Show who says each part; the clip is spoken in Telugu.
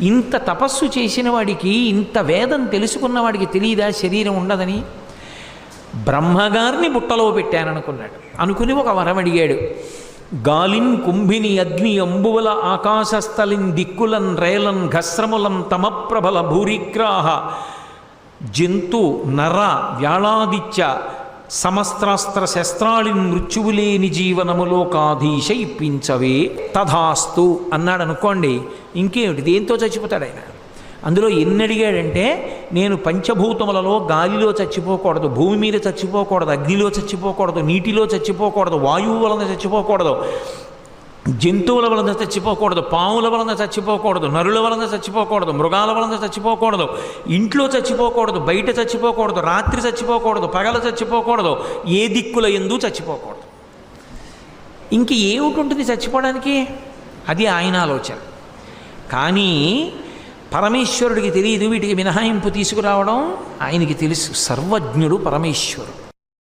Speaker 1: ఇంత తపస్సు చేసిన వాడికి ఇంత వేదం తెలుసుకున్న వాడికి తెలియదా శరీరం ఉండదని బ్రహ్మగారిని బుట్టలో పెట్టాననుకున్నాడు. అనుకుని ఒక వరం అడిగాడు. గాలిన్ కుంభిని అగ్ని అంబువల ఆకాశస్థలిన్ దిక్కులన్ రేలన్ ఘస్రములం తమప్రబల భూరిగ్రాహ జంతు నర వ్యాళాదిత్య సమస్త్రాస్త్ర శస్త్రాళిన్ మృత్యువులేని జీవనములో కాధీశ ఇప్పించవే తథాస్తు అన్నాడు అనుకోండి ఇంకేమిటి? దేంతో చచ్చిపోతాడు ఆయన అందులో ఎన్ని అడిగాడంటే నేను పంచభూతములలో గాలిలో చచ్చిపోకూడదు భూమి మీద చచ్చిపోకూడదు అగ్నిలో చచ్చిపోకూడదు నీటిలో చచ్చిపోకూడదు వాయువు వలన చచ్చిపోకూడదు. జంతువుల వలన చచ్చిపోకూడదు పాముల వలన చచ్చిపోకూడదు నరుల వలన చచ్చిపోకూడదు మృగాల వలన చచ్చిపోకూడదు ఇంట్లో చచ్చిపోకూడదు బయట చచ్చిపోకూడదు రాత్రి చచ్చిపోకూడదు పగల చచ్చిపోకూడదు ఏ దిక్కుల ఎందు చచ్చిపోకూడదు. ఇంక ఏమిటి ఉంటుంది చచ్చిపోవడానికి? అది ఆయన ఆలోచన. కానీ పరమేశ్వరుడికి తెలియదు వీటికి మినహాయింపు తీసుకురావడం ఆయనకి తెలుసు సర్వజ్ఞుడు పరమేశ్వరుడు.